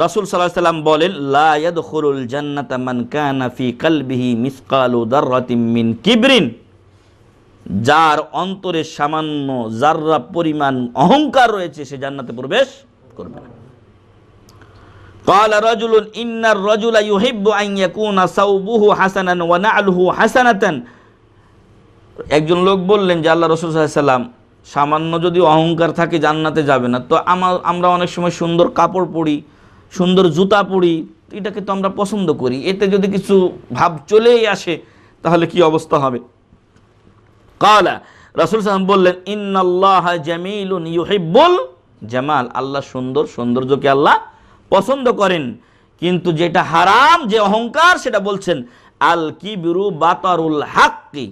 রাসূল সাল্লাল্লাহু আলাইহি সাল্লাম বলেন লা ইয়াদখুলুল জান্নাতা মান কানা ফি কলবিহি মিসকালু দাররাতিন মিন কিবরিন যার অন্তরে সামান্য জাররা পরিমাণ অহংকার রয়েছে সে জান্নাতে প্রবেশ করবে না قال رجل إن الرجل يحب أن يكون ثوبه حسنا ونعله حسنة একজন লোক বললেন যে আল্লাহ রসুল সাল্লাম সামান্য যদি অহংকার থাকে জান্নাতে যাবে না তো আমার আমরা অনেক সময় সুন্দর কাপড় পরি সুন্দর জুতা পরি, এটাকে তো আমরা পছন্দ করি। এতে যদি কিছু ভাব চলেই আসে, তাহলে কি অবস্থা হবে? কালা, রাসুল সাল্লাম বললেন, ইন্নাল্লাহ জামিলুন ইউহিব্বুল জামাল। আল্লাহ সুন্দর, সৌন্দর্যকে আল্লাহ পছন্দ করেন। কিন্তু যেটা হারাম, যে অহংকার, সেটা বলছেন, আল কিবিরু বাতারুল হাক্কি।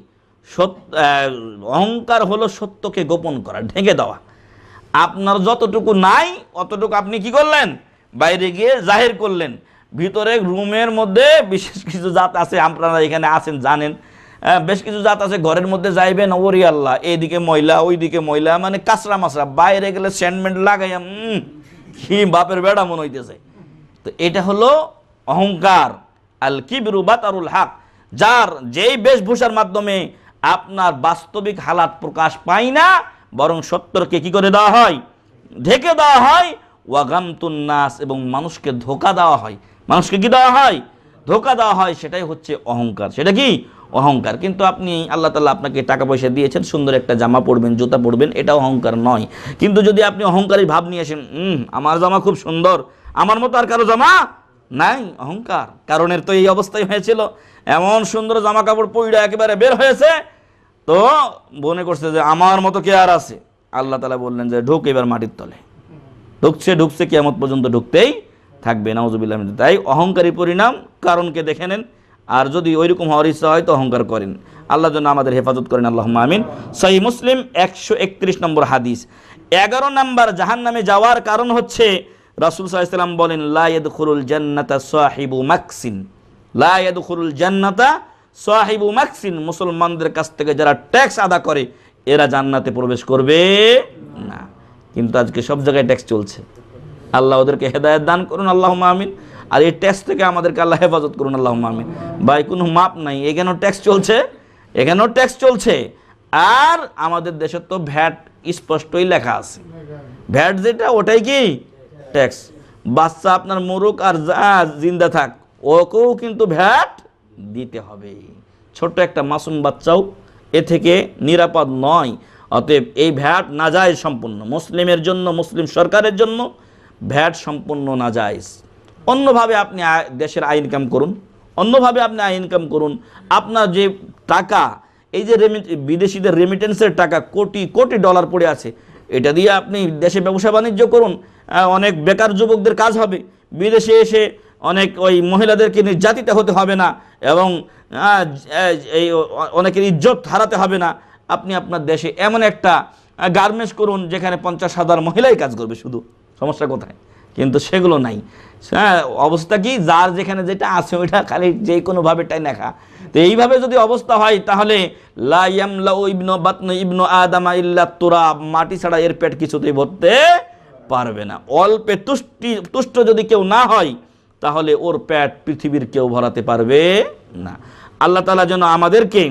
সত্য অহংকার হলো সত্যকে গোপন করা, ঢেকে দেওয়া। আপনার যতটুকু নাই, অতটুকু আপনি কি করলেন? বাইরে গিয়ে জাহির করলেন। ভিতরে রুমের মধ্যে বিশেষ কিছু জাত আছে, আপনারা এখানে আছেন, জানেন। বেশ কিছু জাত আছে, ঘরের মধ্যে যাইবেন ওরি আল্লাহ, এইদিকে ময়লা, ওইদিকে ময়লা মানে কাঁচরা মাছরা। বাইরে গেলে স্যান্ডমেন্ট লাগাইয়া কি বাপের বেড়া মনে হইতেছে। তো এটা হলো অহংকার আল কিবরু বাতারুল হক। যার যেই বেশভূষার মাধ্যমে আপনার বাস্তবিক হালাত প্রকাশ পায় না, বরং সত্যকে কি করে দেওয়া হয়? ঢেকে দেওয়া হয় নাস এবং মানুষকে ধোকা দেওয়া হয়। মানুষকে কি দেওয়া হয়? ধোকা দেওয়া হয় সেটাই হচ্ছে অহংকার। সেটা কি? অহংকার। কিন্তু আপনি আল্লাহ তালা আপনাকে টাকা পয়সা দিয়েছেন সুন্দর একটা জামা পরবেন জুতা পরবেন এটা অহংকার নয়। কিন্তু যদি আপনি অহংকারী ভাব নিয়ে আসেন "উম, আমার জামা খুব সুন্দর আমার মতো আর কারও জামা নাই অহংকার। কারণের তো এই অবস্থাই হয়েছিল। এমন সুন্দর জামা কাপড় পইড়া একেবারে বের হয়েছে তো মনে করছে যে আমার মতো কে আর আছে? আল্লাহ তালা বললেন যে ঢুক এবার মাটির তলে। ঢুকছে ঢুকছে, কিয়ামত পর্যন্ত ঢুকতেই থাকবে, নাউজুবিল্লাহ তাই অহংকারী পরিণাম কারণকে দেখে নেন, আর যদি ওইরকম হওয়ার ইচ্ছা হয় তো অহংকার করেন। আল্লাহ যেন আমাদের হেফাজত করেন আল্লাহ আমিন। সহি মুসলিম একশো একত্রিশ নম্বর হাদিস। এগারো নম্বর জাহান নামে যাওয়ার কারণ হচ্ছে, রাসুল সাল্লাম বলেন লায়েদ খুরুল জান্নাতা সাহিবু মাকসিন। লায়েদ খুরুল জান্নাতা সাহিবু মাকসিন। মুসলমানদের কাছ থেকে যারা ট্যাক্স আদা করে, এরা জান্নাতে প্রবেশ করবে কিন্তু আজকে সব জায়গায় ট্যাক্স চলছে। আল্লাহ ওদেরকে হেদায়ত দান করুন আল্লাহ আমিন। আর এই ট্যাক্স থেকে আমাদেরকে আল্লাহ হেফাজত করুন আল্লাহ আমিন। ভাই, কোনো মাপ নাই, এখানেও ট্যাক্স চলছে, এখানেও ট্যাক্স চলছে। আর আমাদের দেশে তো ভ্যাট স্পষ্টই লেখা আছে। ভ্যাট যেটা, ওটাই কি? ট্যাক্স বাচ্চা আপনার মোরগ আর যা জিন্দা থাক, ওকেও কিন্তু ভ্যাট দিতে হবে। ছোট্ট একটা মাসুম বাচ্চাও এ থেকে নিরাপদ নয়। অতএব এই ভ্যাট না নাজায়জ সম্পূর্ণ। মুসলিমের জন্য, মুসলিম সরকারের জন্য ভ্যাট সম্পূর্ণ নাজায়জ অন্যভাবে আপনি দেশের আয় ইনকাম করুন। অন্যভাবে আপনি আয় ইনকাম করুন। আপনার যে টাকা, এই যে রেমিট বিদেশিদের রেমিটেন্সের টাকা, কোটি কোটি ডলার পড়ে আছে, এটা দিয়ে আপনি দেশে ব্যবসা বাণিজ্য করুন। অনেক বেকার যুবকদের কাজ হবে। বিদেশে এসে অনেক ওই মহিলাদেরকে নির্যাতিত হতে হবে না এবং অনেকের ইজ্জত হারাতে হবে না। আপনি আপনার দেশে এমন একটা গার্মেন্টস করুন যেখানে পঞ্চাশ হাজার মহিলাই কাজ করবে শুধু। সমস্যা কোথায়? কিন্তু সেগুলো নাই। হ্যাঁ অবস্থা কি? যার যেখানে যেটা আছে ওইটা খালি যে কোনোভাবে টাই দেখা তো এইভাবে যদি অবস্থা হয়, তাহলে লা ইয়ামলাউ ইবনু বাতনু ইবনু আদামা ইল্লা তুরাব মাটি ছাড়া এর পেট কিছুতেই ভরতে পারবে না। অল্পে তুষ্টি, তুষ্ট যদি কেউ না হয়, তাহলে ওর পেট পৃথিবীর কেউ ভরাতে পারবে না। আল্লাহ তালা যেন আমাদেরকে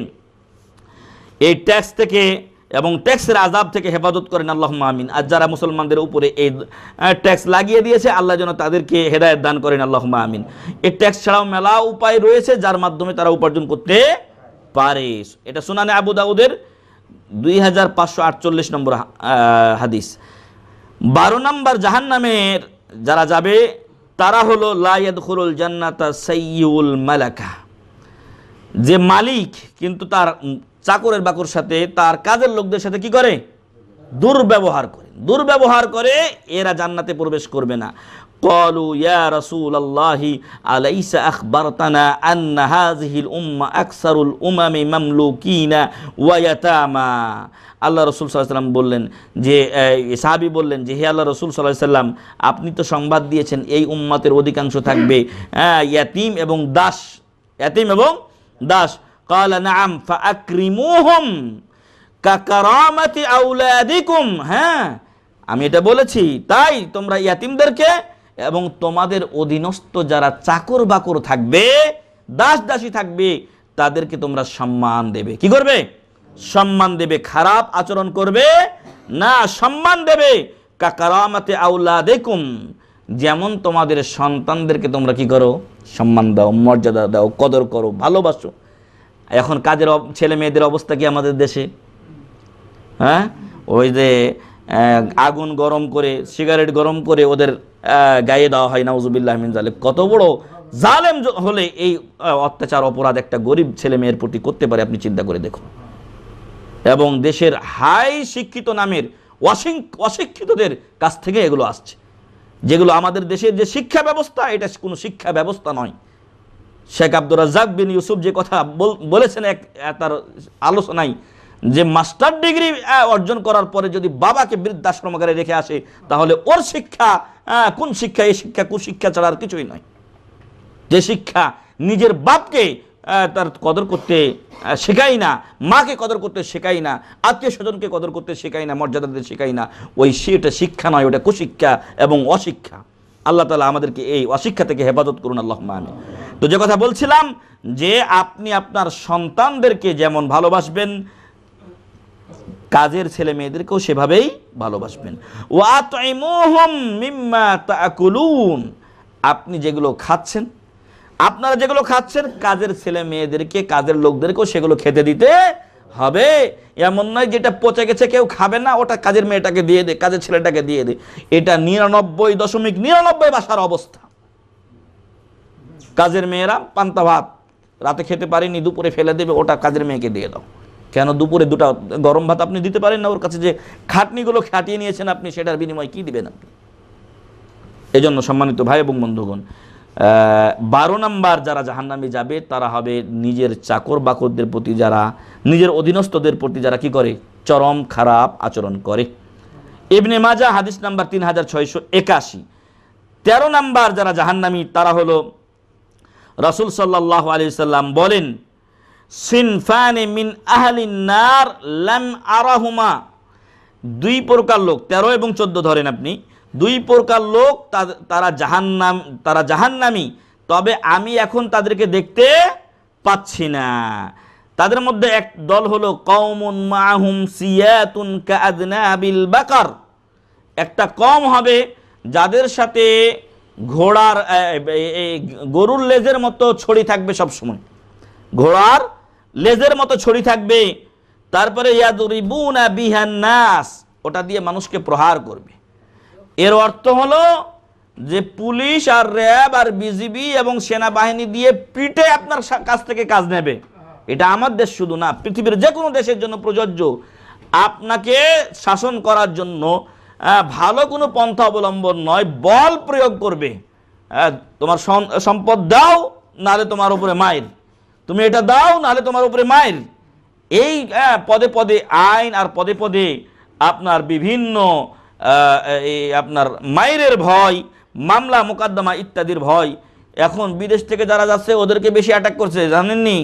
এই ট্যাক্স থেকে এবং ট্যাক্সের আজাব থেকে হেফাজত করেন আল্লাহ আমিন। আর যারা মুসলমানদের উপরে এই ট্যাক্স লাগিয়ে দিয়েছে, আল্লাহ যেন তাদেরকে হেদায়ত দান করেন আল্লাহ আমিন। এই ট্যাক্স ছাড়াও মেলা উপায় রয়েছে যার মাধ্যমে তারা উপার্জন করতে পারে। এটা শুনানে আবু দাউদের দুই হাজার পাঁচশো আটচল্লিশ নম্বর হাদিস। বারো নম্বর জাহান্নামের যারা যাবে, তারা হলো লাইয়াদ খুরুল জান্নাতা সৈয়ুল মালাকা। যে মালিক, কিন্তু তার চাকরের বাকর সাথে তার কাজের লোকদের সাথে কি করে দুর্ব্যবহার করে দুর্ব্যবহার করে এরা জান্নাতে প্রবেশ করবে না قالوا يا رسول الله أليس أخبرتنا أن هذه الأمة أكثر الأمم مملوكين ويتامى আল্লাহ রসুল সাল্লাম বললেন যে সাহাবি বললেন যে হে আল্লাহ রসুল সাল্লাহ সাল্লাম আপনি তো সংবাদ দিয়েছেন এই উম্মাতের অধিকাংশ থাকবে হ্যাঁ, ইয়াতিম এবং দাস ইয়াতিম এবং দাস কালা নাম ফাকরিমুহম কাকারামাতি আউলাদিকুম হ্যাঁ আমি এটা বলেছি। তাই তোমরা ইয়াতিমদেরকে এবং তোমাদের অধীনস্থ যারা চাকর বাকর থাকবে দাস দাসী থাকবে, তাদেরকে তোমরা সম্মান দেবে। কি করবে? সম্মান দেবে। খারাপ আচরণ করবে। না, সম্মান দেবে। কাকারামাতে আউলা দেখুম যেমন তোমাদের সন্তানদেরকে তোমরা কি করো? সম্মান দাও, মর্যাদা দাও, কদর করো, ভালোবাসো। এখন কাজের অব- ছেলে মেয়েদের অবস্থা কি আমাদের দেশে? হ্যাঁ? ওই যে আগুন গরম করে, সিগারেট গরম করে ওদের গায়ে দেওয়া হয়, নাউজুবিল্লাহ মিন জালেম কত বড় জালেম হলে এই অত্যাচার, অপরাধ একটা গরিব ছেলে মেয়ের প্রতি করতে পারে, আপনি চিন্তা করে দেখুন। এবং দেশের হাই শিক্ষিত নামের, অশিং- অশিক্ষিতদের কাছ থেকে এগুলো আসছে। যেগুলো আমাদের দেশের যে শিক্ষা ব্যবস্থা, এটা কোনো শিক্ষা ব্যবস্থা নয়। শেখ আব্দুর রাজ্জাক বিন ইউসুফ যে কথা বলেছেন এক তার আলোচনায় যে মাস্টার ডিগ্রি অর্জন করার পরে যদি বাবাকে বৃদ্ধাশ্রমকারে রেখে আসে, তাহলে ওর শিক্ষা কোন শিক্ষা, এই শিক্ষা, কুশিক্ষা ছাড়া আর কিছুই নয়। যে শিক্ষা নিজের বাপকে তার কদর করতে শেখাই না, মাকে কদর করতে শেখাই না, আত্মীয় স্বজনকে কদর করতে শেখাই না মর্যাদা দিতে শেখাই না, ওই সেটা শিক্ষা নয়, ওটা কুশিক্ষা এবং অশিক্ষা। আল্লাহ তালা আমাদেরকে এই অশিক্ষা থেকে হেফাজত করুন আল্লাহ আমি তো যে কথা বলছিলাম যে আপনি আপনার সন্তানদেরকে যেমন ভালোবাসবেন, কাজের ছেলে মেয়েদেরকেও সেভাবেই ভালোবাসবেন। আপনি যেগুলো খাচ্ছেন, আপনারা যেগুলো খাচ্ছেন, কাজের ছেলে মেয়েদেরকে, কাজের লোকদেরকেও সেগুলো খেতে দিতে হবে। এমন নয় যেটা পচে গেছে, কেউ খাবে না, ওটা কাজের মেয়েটাকে দিয়ে দে, কাজের ছেলেটাকে দিয়ে দে। এটা নিরানব্বই দশমিক নিরানব্বই বাসার অবস্থা। কাজের মেয়েরা পান্তা ভাত রাতে খেতে পারেনি, দুপুরে ফেলে দেবে, ওটা কাজের মেয়েকে দিয়ে দাও। কেন দুপুরে দুটা গরম ভাত আপনি দিতে পারেন না? ওর কাছে যে খাটনিগুলো খাটিয়ে নিয়েছেন আপনি, সেটার বিনিময়ে কি দিবেন আপনি? এজন্য সম্মানিত ভাই এবং বন্ধুগণ বারো নাম্বার যারা জাহান্নামে যাবে, তারা হবে নিজের চাকর বাকরদের প্রতি যারা, নিজের অধীনস্থদের প্রতি যারা কি করে? চরম খারাপ আচরণ করে। ইবনে মাজা হাদিস নাম্বার তিন হাজার ছয়শো একাশি। তেরো নাম্বার যারা জাহান্নামী, তারা হলো রাসূল সাল্লাহ আলি সাল্লাম বলেন, সিনফানে মিন আহলিন নার লাম আরাহুমা। দুই প্রকার লোক, তেরো এবং চোদ্দ ধরেন আপনি, দুই প্রকার লোক তারা জাহান্নাম, তারা জাহান্নামি, তবে আমি এখন তাদেরকে দেখতে পাচ্ছি না। তাদের মধ্যে এক দল হলো, কওমুন মাহুম সিয়াতুন কাদনাবিল বাকার। একটা কম হবে যাদের সাথে ঘোড়ার গরুর লেজের মতো ছড়ি থাকবে সব সময় ঘোড়ার লেজের মতো ছড়ি থাকবে। তারপরে নাস, ওটা দিয়ে মানুষকে প্রহার করবে। এর অর্থ হলো যে পুলিশ আর র্যাব আর বিজিবি এবং সেনাবাহিনী দিয়ে পিটে আপনার কাছ থেকে কাজ নেবে। এটা আমার দেশ শুধু না, পৃথিবীর যে কোনো দেশের জন্য প্রযোজ্য। আপনাকে শাসন করার জন্য ভালো কোনো পন্থা অবলম্বন নয়, বল প্রয়োগ করবে। তোমার সম্পদ দাও নাহলে তোমার উপরে মায়ের তুমি এটা দাও নাহলে তোমার উপরে মায়ের এই পদে পদে আইন আর পদে পদে আপনার বিভিন্ন আপনার মায়ের ভয়, মামলা, মোকদ্দমা ইত্যাদির ভয়। এখন বিদেশ থেকে যারা যাচ্ছে, ওদেরকে বেশি অ্যাটাক করছে, জানেননি?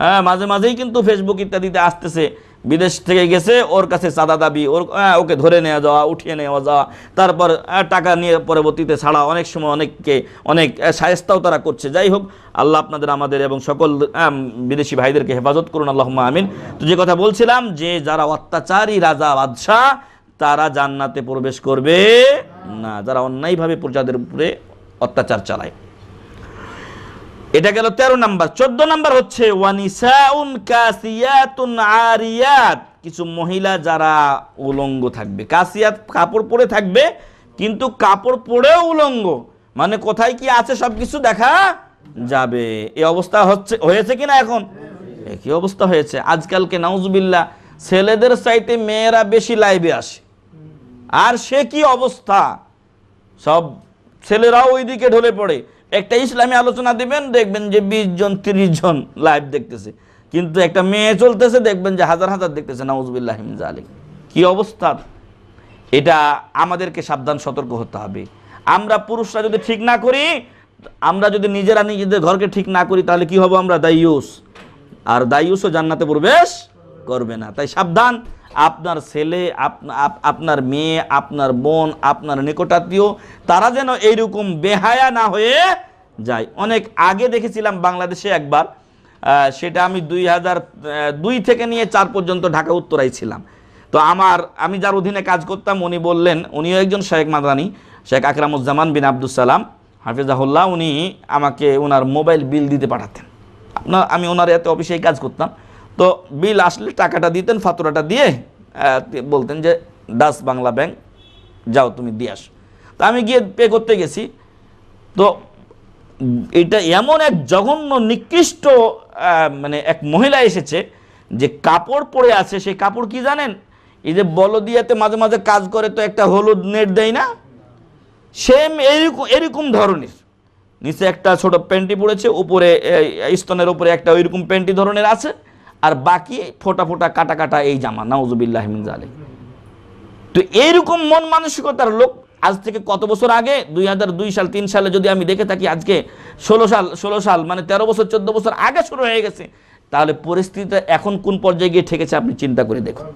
হ্যাঁ মাঝে মাঝেই কিন্তু ফেসবুক ইত্যাদিতে আসতেছে। বিদেশ থেকে গেছে, ওর কাছে চাঁদা দাবি, ওর ওকে ধরে নেওয়া যাওয়া, উঠিয়ে নেওয়া যাওয়া, তারপর টাকা নিয়ে পরবর্তীতে ছাড়া অনেক সময় অনেককে, অনেক সায়স্তাও তারা করছে। যাই হোক, আল্লাহ আপনাদের, আমাদের এবং সকল বিদেশি ভাইদেরকে হেফাজত করুন আল্লাহ আমিন। তো যে কথা বলছিলাম যে, যারা অত্যাচারী রাজা, বাদশাহ, তারা জান্নাতে প্রবেশ করবে না। যারা অন্যায়ভাবে প্রজাদের উপরে অত্যাচার চালায়। এটা গেল তেরো নাম্বার। চোদ্দ নাম্বার হচ্ছে আরিয়াত। কিছু মহিলা যারা উলঙ্গ থাকবে, কাসিয়াত কাপড় পরে থাকবে, কিন্তু কাপড় পরেও উলঙ্গ। মানে কোথায় কি আছে সব কিছু দেখা যাবে। এই অবস্থা হচ্ছে, হয়েছে কিনা এখন? একই অবস্থা হয়েছে? আজকালকে নাউজুবিল্লাহ, ছেলেদের চাইতে মেয়েরা বেশি লাইভে আসে। আর সে কি অবস্থা? সব ছেলেরাও ওইদিকে ঢলে পড়ে। একটা ইসলামী আলোচনা দিবেন, দেখবেন যে বিশ জন, তিরিশ জন লাইভ দেখতেছে। কিন্তু একটা মেয়ে চলতেছে, দেখবেন যে হাজার হাজার দেখতেছে, নাউজবিল্লাহ আলী কি অবস্থা? এটা আমাদেরকে সাবধান, সতর্ক হতে হবে। আমরা পুরুষরা যদি ঠিক না করি, আমরা যদি নিজেরা নিজেদের ঘরকে ঠিক না করি, তাহলে কি হব আমরা? দায়ুস। আর দায়ুসও জান্নাতে প্রবেশ করবে না। তাই সাবধান, আপনার ছেলে আপনার মেয়ে, আপনার বোন, আপনার নিকটাত্মীয়, তারা যেন এইরকম বেহায়া না হয়ে যায়। অনেক আগে দেখেছিলাম বাংলাদেশে একবার সেটা আমি দুই হাজার দুই থেকে নিয়ে চার পর্যন্ত ঢাকা উত্তরায় ছিলাম। তো আমার, আমি যার অধীনে কাজ করতাম, উনি বললেন, উনিও একজন শেখ মাদানি, শেখ আকরামুজ্জামান বিন আব্দুল সালাম, হাফিজাহুল্লাহ, উনি আমাকে ওনার মোবাইল বিল দিতে পাঠাতেন। আপনার, আমি ওনার এত অফিসেই কাজ করতাম। তো বিল আসলে টাকাটা দিতেন, ফাতুরাটা দিয়ে বলতেন যে, দাস বাংলা ব্যাংক, যাও তুমি দিয়ে আসো। তা আমি গিয়ে পে করতে গেছি। তো এটা এমন এক জঘন্য, নিকৃষ্ট মানে এক মহিলা এসেছে যে কাপড় পরে আছে। সেই কাপড় কি জানেন? এই যে বলদিয়াতে মাঝে মাঝে কাজ করে তো একটা হলুদ নেট দেয় না? সেম এরকম এরকম ধরনের। নিচে একটা ছোট প্যান্টি পড়েছে উপরে স্তনের উপরে একটা ওইরকম প্যান্টি ধরনের আছে। আর বাকি ফোটা ফোটা কাটা কাটা এই জামা, নাউজুবিল্লাহ মিন জালিক তো এইরকম মন মানসিকতার লোক আজ থেকে কত বছর আগে? দুই হাজার দুই সাল, তিন সালে যদি আমি দেখে থাকি আজকে ষোলো সাল ষোলো সাল মানে তেরো বছর, চোদ্দ বছর আগে শুরু হয়ে গেছে, তাহলে পরিস্থিতিটা এখন কোন পর্যায়ে গিয়ে ঠেকেছে আপনি চিন্তা করে দেখুন।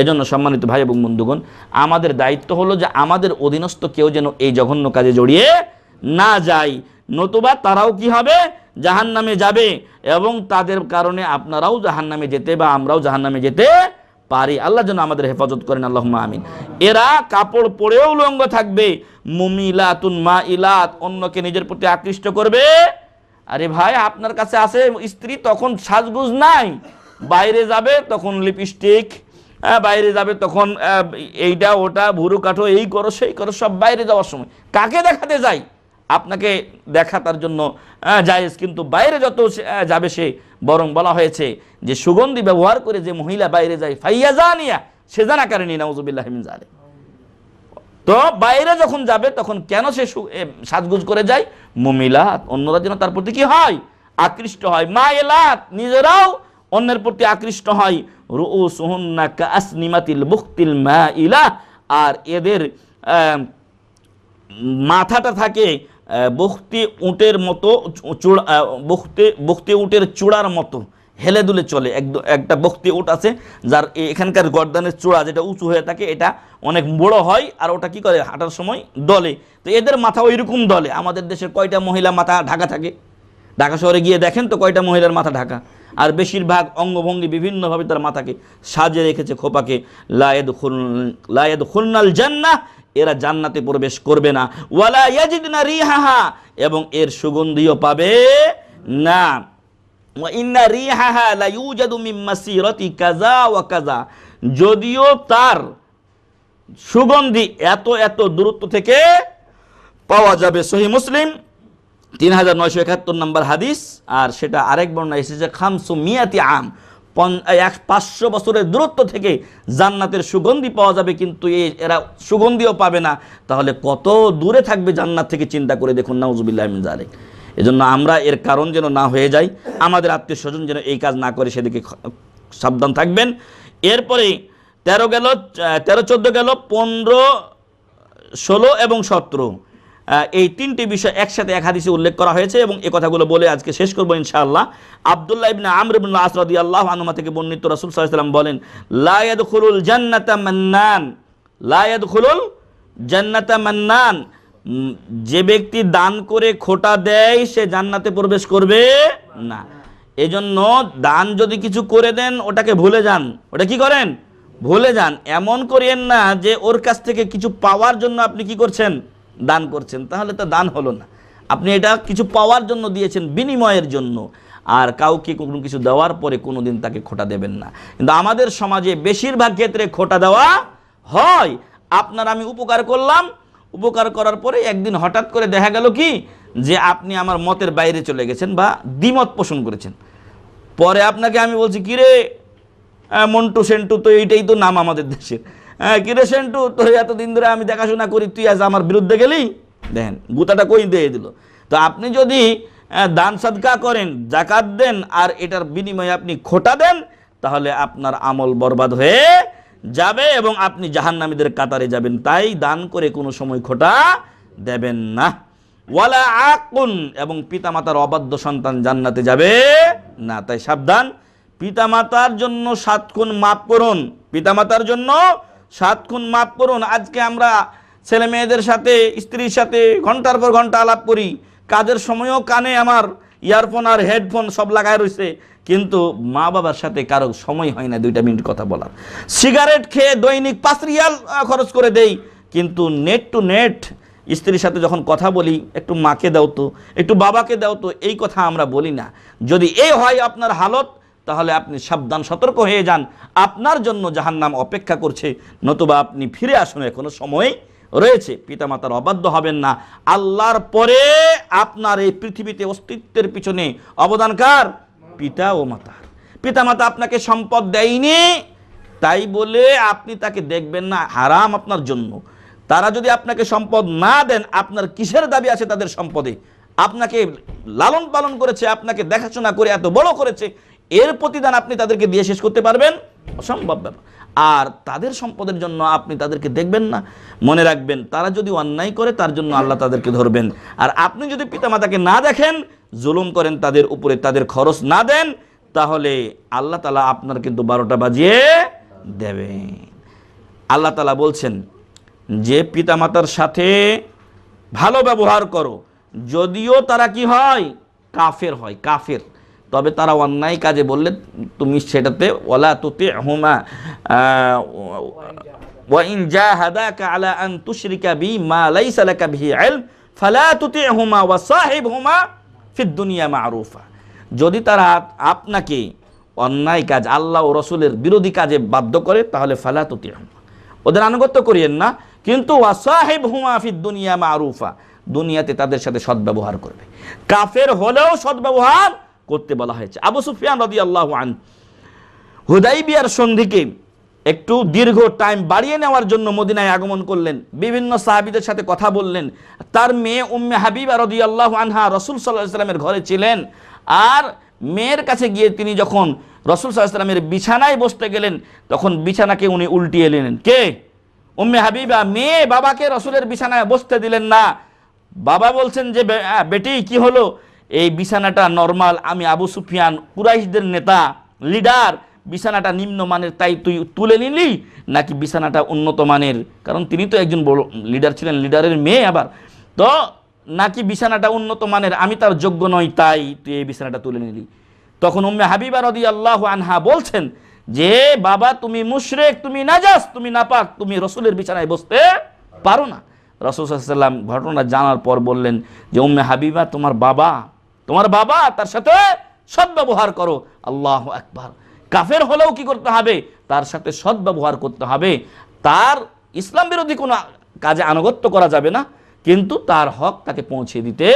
এজন্য সম্মানিত ভাই এবং বন্ধুগণ, আমাদের দায়িত্ব হলো যে আমাদের অধীনস্থ কেউ যেন এই জঘন্য কাজে জড়িয়ে না যায়। নতুবা তারাও কি হবে? জাহান নামে যাবে। এবং তাদের কারণে আপনারাও জাহান নামে যেতে বা আমরাও জাহান নামে যেতে পারি। আল্লাহ যেন আমাদের হেফাজত করেন। আল্লাহ আমিন। এরা কাপড় পরেও লঙ্গ থাকবে। মুমিলাতুন মা ইলাত অন্যকে নিজের প্রতি আকৃষ্ট করবে। আরে ভাই আপনার কাছে আছে স্ত্রী তখন সাজগুজ নাই। বাইরে যাবে তখন লিপস্টিক হ্যাঁ, বাইরে যাবে তখন এইটা ওটা ভুরু কাঠো এই করো সেই করো সব বাইরে যাওয়ার সময়। কাকে দেখাতে যাই? আপনাকে দেখা তার জন্য জায়েজ। কিন্তু বাইরে যত যাবে সে, বরং বলা হয়েছে যে সুগন্ধি ব্যবহার করে যে মহিলা বাইরে যায়, ফাইয়া জানিয়া, সে জানা কারণে, নাউজুবিল্লাহ মিন জালিক। তো বাইরে যখন যাবে, তখন কেন সে সাজগুজ করে যায়? মুমিলাত, অন্যরা যেন তার প্রতি কি হয়? আকৃষ্ট হয়। মা এলাত নিজেরাও অন্যের প্রতি আকৃষ্ট হয়। রু সুহন্না কাসনিমাতিল বুক্তিল মা ইলা আর এদের মাথাটা থাকে বখতি উটের মতো চূড়া বখতে, বখতি উটের চূড়ার মতো হেলে দুলে চলে। একদ- একটা বখতি উট আছে যার এখানকার গর্দানের চূড়া যেটা উঁচু হয়ে থাকে, এটা অনেক বড় হয় আর ওটা কি করে? হাঁটার সময় দলে। তো এদের মাথা ওইরকম দলে। আমাদের দেশের কয়টা মহিলা মাথা ঢাকা থাকে? ঢাকা শহরে গিয়ে দেখেন তো কয়টা মহিলার মাথা ঢাকা। আর বেশিরভাগ অঙ্গভঙ্গি বিভিন্নভাবে তার মাথাকে সাজিয়ে রেখেছে খোপাকে লায়েদ খুল লায়েদ খুলনাল জান্নাহ এরা জান্নাতে প্রবেশ করবে না। ওয়ালা ইয়াজিদনা রিহাহা, এবং এর সুগন্ধিও পাবে না। লা ওয়া যদিও তার সুগন্ধি এত এত দূরত্ব থেকে পাওয়া যাবে সহি মুসলিম। তিন হাজার নয়শো একাত্তর নম্বর হাদিস, আর সেটা আরেক বর্ণনা এসেছে, খামসু মিয়াতি আম। এক পাঁচশো বছরের দূরত্ব থেকে জান্নাতের সুগন্ধি পাওয়া যাবে, কিন্তু এ এরা সুগন্ধিও পাবে না। তাহলে কত দূরে থাকবে জান্নাত থেকে চিন্তা করে দেখুন, নাউজুবিল্লাহ জালিক এজন্য আমরা এর কারণ যেন না হয়ে যাই, আমাদের আত্মীয় স্বজন যেন এই কাজ না করে, সেদিকে সাবধান থাকবেন। এরপরে তেরো গেল তেরো চোদ্দ গেল, পনেরো, ষোলো এবং সতেরো। এই তিনটি বিষয় একসাথে এক হাদিসে উল্লেখ করা হয়েছে এবং এ কথাগুলো বলে আজকে শেষ করব ইনশাআল্লাহ। আবদুল্লাহ ইবনে আমর ইবনে আস রাদিয়াল্লাহু আনহু থেকে বর্ণিত রাসূল আলাইহি বলেন, লা ইয়াদখুলুল জান্নাতা মান্নান। লা ইয়াদখুলুল জান্নাতা মান্নান। যে ব্যক্তি দান করে খোটা দেয়, সে জান্নাতে প্রবেশ করবে না। এজন্য দান যদি কিছু করে দেন, ওটাকে ভুলে যান। ওটা কি করেন? ভুলে যান। এমন করিয়েন না যে ওর কাছ থেকে কিছু পাওয়ার জন্য আপনি কি করছেন? দান করছেন, তাহলে তো দান হলো না। আপনি এটা কিছু পাওয়ার জন্য দিয়েছেন, বিনিময়ের জন্য। আর কাউকে কোনো কিছু দেওয়ার পরে কোনো দিন তাকে খোটা দেবেন না। কিন্তু আমাদের সমাজে বেশিরভাগ ক্ষেত্রে খোটা দেওয়া হয়। আপনার আমি উপকার করলাম, উপকার করার পরে একদিন হঠাৎ করে দেখা গেল কি, যে আপনি আমার মতের বাইরে চলে গেছেন বা দ্বিমত পোষণ করেছেন। পরে আপনাকে আমি বলছি, কিরে মন্টু সেন্টু তো এইটাই তো নাম আমাদের দেশের। হ্যাঁ কিরে সেন্টু? তো এতদিন ধরে আমি দেখাশোনা করি, তুই আজ আমার বিরুদ্ধে গেলি? দেখেন, গুতাটা কই দিয়ে দিল? তো আপনি যদি দান সাদকা করেন, জাকাত দেন, আর এটার বিনিময়ে আপনি খোটা দেন, তাহলে আপনার আমল বরবাদ হয়ে যাবে এবং আপনি জাহান্নামীদের কাতারে যাবেন। তাই দান করে কোনো সময় খোটা দেবেন না। ওয়ালা আকুন, এবং পিতামাতার অবাধ্য সন্তান জান্নাতে যাবে না। তাই সাবধান, পিতামাতার জন্য সাত খুন মাফ করুন, পিতামাতার জন্য সাত খুন মাফ করুন, আজকে আমরা ছেলে মেয়েদের সাথে, স্ত্রীর সাথে ঘণ্টার পর ঘণ্টা আলাপ করি। কাজের সময়ও কানে আমার, ইয়ারফোন আর হেডফোন সব লাগায় রয়েছে কিন্তু মা বাবার সাথে কারও সময় হয় না দুইটা মিনিট কথা বলার। সিগারেট খেয়ে দৈনিক পাঁচ রিয়াল খরচ করে দেই। কিন্তু নেট টু নেট, স্ত্রীর সাথে যখন কথা বলি, একটু মাকে দাও তো, একটু বাবাকে দাও তো, এই কথা আমরা বলি না। যদি এই হয় আপনার হালত তাহলে আপনি সাবধান, সতর্ক হয়ে যান। আপনার জন্য জাহান্নাম অপেক্ষা করছে, নতুবা আপনি ফিরে আসুন, এখনও সময় রয়েছে। পিতামাতার অবাধ্য হবেন না। আল্লাহর পরে আপনার এই পৃথিবীতে অস্তিত্বের পিছনে অবদানকার পিতা ও মাতার। পিতামাতা আপনাকে সম্পদ দেয়নি, তাই বলে আপনি তাকে দেখবেন না, হারাম আপনার জন্য। তারা যদি আপনাকে সম্পদ না দেন, আপনার কিসের দাবি আছে তাদের সম্পদে? আপনাকে লালন পালন করেছে, আপনাকে দেখাশোনা করে, এত বড় করেছে এর প্রতিদান আপনি তাদেরকে দিয়ে শেষ করতে পারবেন। অসম্ভব ব্যাপার। আর তাদের সম্পদের জন্য আপনি তাদেরকে দেখবেন না। মনে রাখবেন, তারা যদি অন্যায় করে, তার জন্য আল্লাহ তাদেরকে ধরবেন। আর আপনি যদি পিতামাতাকে না দেখেন, জুলুম করেন তাদের উপরে, তাদের খরচ না দেন, তাহলে আল্লাহ তালা আপনার কিন্তু বারোটা বাজিয়ে দেবেন আল্লাহ তালা বলছেন, যে পিতামাতার সাথে ভালো ব্যবহার করো, যদিও তারা কি হয়? কাফের হয়, কাফের। তবে তারা অন্যায় কাজে বললে তুমি সেটাতে ওলা তুতে হুমা ওয়াইন জাহাদাকা আলা আন তুশরিকা বি মা লাইসা লাকা বিহি ইলম, ফালা তুতিহুমা ওয়া সাহিবহুমা ফিদ দুনিয়া মারুফা। যদি তারা আপনাকে অন্যায় কাজ আল্লাহ ও রসুলের বিরোধী কাজে বাধ্য করে, তাহলে ফালা তুতিহুমা। ওদের আনুগত্য করিয়েন না, কিন্তু ওয়াসাহেব হুমা ফিদ দুনিয়া মারুফা। দুনিয়াতে তাদের সাথে সদ্ব্যবহার করবে। কাফের হলেও সদ্ব্যবহার করতে বলা হয়েছে। আবু সুফিয়ান রদি আল্লাহ আন, হুদাইবিয়ার সন্ধিকে একটু দীর্ঘ টাইম বাড়িয়ে নেওয়ার জন্য মদিনায় আগমন করলেন। বিভিন্ন সাহাবিদের সাথে কথা বললেন। তার মেয়ে উম্মে হাবিবা রদি আল্লাহ আনহা রসুল সাল্লাহ ইসলামের ঘরে ছিলেন আর মেয়ের কাছে গিয়ে তিনি যখন রসুল সাল্লাহ ইসলামের বিছানায় বসতে গেলেন, তখন বিছানাকে উনি উল্টিয়ে এলেন কে? উম্মে হাবিবা, মেয়ে বাবাকে রসুলের বিছানায় বসতে দিলেন না। বাবা বলছেন যে বেটি, কি হলো? এই বিছানাটা নর্মাল আমি আবু সুফিয়ান কুরাইশদের নেতা লিডার বিছানাটা নিম্নমানের তাই তুই তুলে নিলি? নাকি বিছানাটা উন্নত মানের? কারণ তিনি তো একজন বড় লিডার ছিলেন লিডারের মেয়ে আবার। তো নাকি বিছানাটা উন্নত মানের, আমি তার যোগ্য নই, তাই তুই এই বিছানাটা তুলে নিলি? তখন উম্মে হাবিবা রদি আল্লাহ আনহা বলছেন যে, বাবা, তুমি মুশরেক, তুমি নাজাস, তুমি নাপাক, তুমি রসুলের বিছানায় বসতে পারো না। রসুল সাল্লাম ঘটনা জানার পর বললেন যে, উম্মে হাবিবা, তোমার বাবা তোমার বাবা তার সাথে সদ্ব্যবহার করো। আল্লাহ একবার কাফের হলেও কি করতে হবে? তার সাথে সদ্ব্যবহার করতে হবে। তার ইসলাম বিরোধী কোনো কাজে আনুগত্য করা যাবে না, কিন্তু তার হক তাকে পৌঁছে দিতে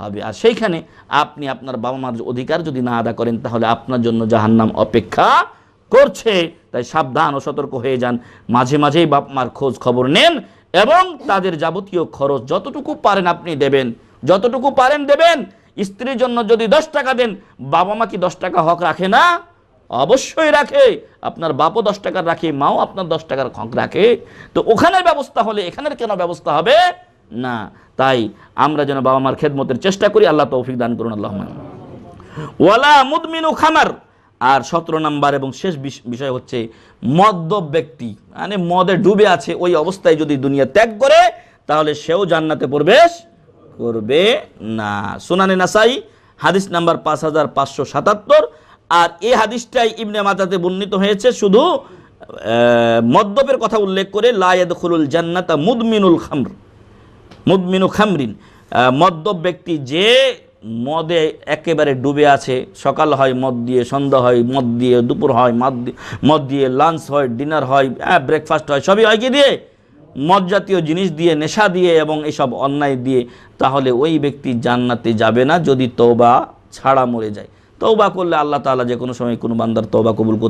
হবে। আর সেইখানে আপনি আপনার বাবা মার অধিকার যদি না আদা করেন, তাহলে আপনার জন্য জাহান্নাম অপেক্ষা করছে। তাই সাবধান ও সতর্ক হয়ে যান। মাঝে মাঝেই বাপ মার খোঁজ খবর নেন এবং তাদের যাবতীয় খরচ যতটুকু পারেন আপনি দেবেন। যতটুকু পারেন দেবেন। স্ত্রীর জন্য যদি দশ টাকা দেন, বাবা মা কি দশ টাকা হক রাখে না? অবশ্যই রাখে। আপনার বাপও দশ টাকার রাখে, মাও আপনার দশ টাকার হক রাখে। তো ওখানের ব্যবস্থা হলে এখানের কেন ব্যবস্থা হবে? না। তাই আমরা যেন বাবা মার খেদমতের চেষ্টা করি, আল্লাহ তৌফিক দান করুন, আল্লাহ ওয়ালা মুদমিনু খামার। আর সতেরো নাম্বার এবং শেষ বিষ- বিষয় হচ্ছে মদ্যপ ব্যক্তি। মানে মদে ডুবে আছে ওই অবস্থায় যদি দুনিয়া ত্যাগ করে, তাহলে সেও জান্নাতে প্রবেশ করবে না। সুনানে নাসাই, হাদিস নাম্বার পাঁচ হাজার পাঁচশো সাতাত্তর। আর এই হাদিসটাই ইবনে মাতাতে বর্ণিত হয়েছে শুধু মদ্যপের কথা উল্লেখ করে লায়েদ খুলুল জান্নাতা মুদমিনুল খামর। মুদমিনু খামরিন। মদ্যপ ব্যক্তি যে মদে একেবারে ডুবে আছে, সকাল হয় মদ দিয়ে, সন্ধ্যা হয় মদ দিয়ে, দুপুর হয় মদ দিয়ে মদ দিয়ে, লাঞ্চ হয়, ডিনার হয় ব্রেকফাস্ট হয়, সবই হয় কি দিয়ে? মদ জাতীয় জিনিস দিয়ে, নেশা দিয়ে এবং এসব অন্যায় দিয়ে, তাহলে ওই ব্যক্তি জান্নাতে যাবে না যদি তৌবা ছাড়া মরে যায়। তৌবা করলে আল্লাহ তাআলা যে কোনো সময় কোনো বান্দার তৌবা কবুল